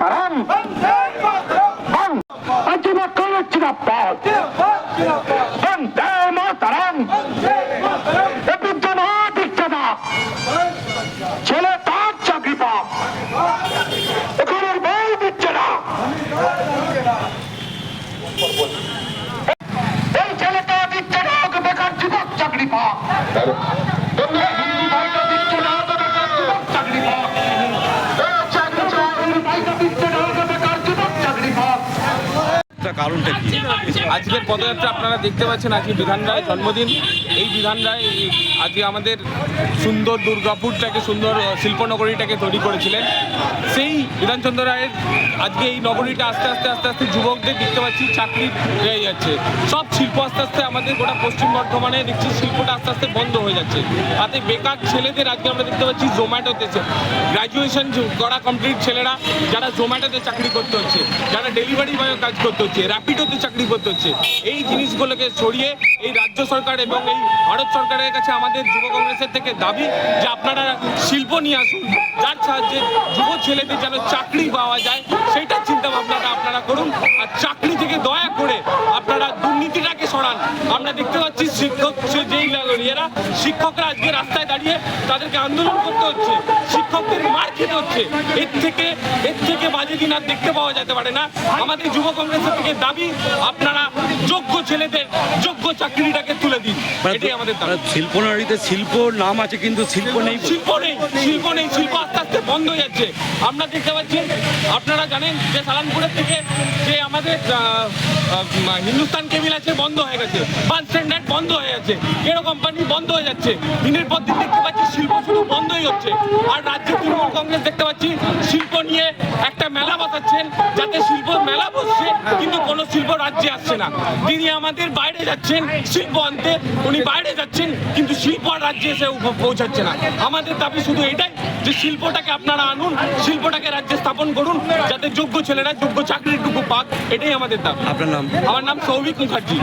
করুন বন্দে মাতরম। জিন্দাবাদ। বন্দে মাতরম। ছেলে তার চাকরি পাক এখানের বই দিচ্ছে না এই ছেলেটা দিচ্ছে না বেকার যুবক চাকরি পাক কারণটা কি? আজকের পদযাত্রা আপনারা দেখতে পাচ্ছেন, আজকে বিধান রায় জন্মদিন। এই বিধান রায় আজকে আমাদের সুন্দর দুর্গাপুরটাকে, সুন্দর শিল্পনগরীটাকে তৈরি করেছিলেন। সেই বিধানচন্দ্র রায়ের আজকে এই নগরীটা আস্তে আস্তে আস্তে আস্তে যুবকদের দেখতে পাচ্ছি, চাকরি হয়ে যাচ্ছে। সব শিল্প আস্তে আস্তে আমাদের গোটা পশ্চিম বর্ধমানে দেখছি শিল্পটা আস্তে আস্তে বন্ধ হয়ে যাচ্ছে। তাতে বেকার ছেলেদের আজকে আমরা দেখতে পাচ্ছি জোম্যাটোতে গ্র্যাজুয়েশন করা কমপ্লিট ছেলেরা, যারা জোম্যাটোতে চাকরি করতে হচ্ছে, যারা ডেলিভারি বয় কাজ করতে হচ্ছে র্যাপিডোতে চাকরি করতে হচ্ছে। এই জিনিসগুলোকে সরিয়ে এই রাজ্য সরকার এবং এই ভারত সরকারের কাছে আমাদের যুব কংগ্রেসের থেকে দাবি যে আপনারা শিল্প নিয়ে আসুন। যার সাহায্যে যুব ছেলেদের যেন চাকরি পাওয়া যায় সেইটা চিন্তা ভাবনাটা আপনারা করুন। আর চাকরি থেকে দয়া করে আপনারা দুর্নীতিটাকে সরান। আমরা দেখতে পাচ্ছি শিক্ষক যেই এরা শিক্ষকরা আজকে রাস্তায় দাঁড়িয়ে তাদেরকে আন্দোলন করতে হচ্ছে। শিক্ষকদের মার খেতে হচ্ছে। এর থেকে এর থেকে বাজে দিন আর দেখতে পাওয়া যেতে পারে না। আমাদের যুব কংগ্রেসের থেকে দাবি আপনারা যোগ্য ছেলেদের যোগ্য চাকরিটাকে তুলে দিন। এটাই আমাদের দাবি। শিল্প নারীতে শিল্প নাম আছে কিন্তু শিল্প নেই শিল্প নেই শিল্প নেই শিল্প আস্তে আস্তে বন্ধ হয়ে যাচ্ছে। আমরা দেখতে পাচ্ছি আপনারা জানেন যে সালানপুরের থেকে যে আমাদের হিন্দুস্তান কেবিল আছে বন্ধ হয়ে গেছে। বাস স্ট্যান্ডার্ড বন্ধ হয়ে যাচ্ছে। এরকম কোম্পানি বন্ধ হয়ে যাচ্ছে। দিনের পর দিন বন্ধই হচ্ছে। আর রাজ্যে তৃণমূল কংগ্রেস দেখতে পাচ্ছি শিল্প নিয়ে একটা মেলা বসাচ্ছেন যাতে শিল্প মেলা বসছে কিন্তু কোনো শিল্প রাজ্যে আসছে না। তিনি আমাদের বাইরে যাচ্ছেন শিল্প আনতে উনি বাইরে যাচ্ছেন কিন্তু শিল্প আর রাজ্যে এসে পৌঁছাচ্ছে না। আমাদের দাবি শুধু এটাই যে শিল্পটাকে আপনারা আনুন শিল্পটাকে রাজ্যে স্থাপন করুন যাতে যোগ্য ছেলেরা যোগ্য চাকরিটুকু পাক এটাই আমাদের দাবি। আপনার নাম? আমার নাম সৌভিক মুখার্জি।